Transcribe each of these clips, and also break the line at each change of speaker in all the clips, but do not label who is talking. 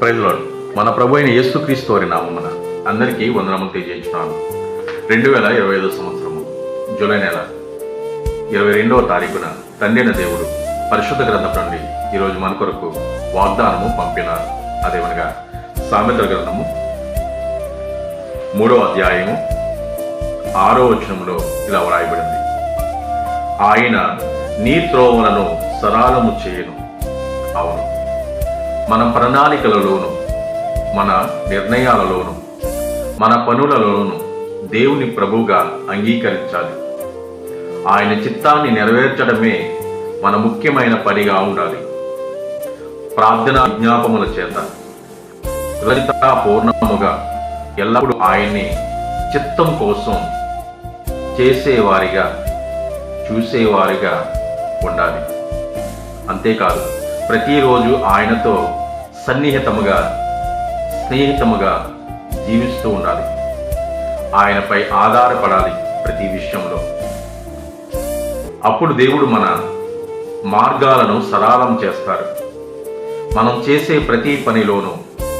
ప్రైజ్లాడ్ మన ప్రభు అయిన యేసుక్రీస్తు వారి నామమున అందరికీ వందనములు తెలియజేస్తున్నాను. రెండు వేల ఇరవై ఐదో సంవత్సరము జూలై నెల ఇరవై రెండవ తారీఖున తండ్రిన దేవుడు పరిశుద్ధ గ్రంథం నుండి ఈరోజు మన కొరకు వాగ్దానము పంపినారు. అదేమనగా సామెతల గ్రంథము మూడో అధ్యాయము ఆరో వచనంలో ఇలా వ్రాయబడింది. ఆయన నీ త్రోవలను సరాలము చేయను. అవును. మన ప్రణాళికలలోను మన నిర్ణయాలలోను మన పనులలోను దేవుని ప్రభువుగా అంగీకరించాలి. ఆయన చిత్తాన్ని నెరవేర్చడమే మన ముఖ్యమైన పనిగా ఉండాలి. ప్రార్థన విజ్ఞాపముల చేత హృదయత పూర్ణముగా ఎల్లప్పుడూ ఆయన్ని చిత్తం కోసం చేసేవారిగా చూసేవారిగా ఉండాలి. అంతేకాదు ప్రతిరోజు ఆయనతో సన్నిహితముగా స్నేహితముగా జీవిస్తూ ఉండాలి. ఆయనపై ఆధారపడాలి ప్రతి విషయంలో. అప్పుడు దేవుడు మన మార్గాలను సరళం చేస్తారు. మనం చేసే ప్రతి పనిలోనూ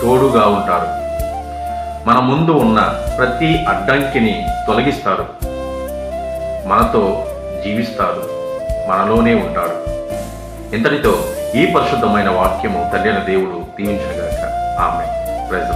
తోడుగా ఉంటారు. మన ముందు ఉన్న ప్రతి అడ్డంకిని తొలగిస్తారు. మనతో జీవిస్తారు. మనలోనే ఉంటాడు. ఇంతటితో ఈ పరిశుద్ధమైన వాక్యము తల్లిన దేవుడు దీవించగాక ఆమె ప్రైజ్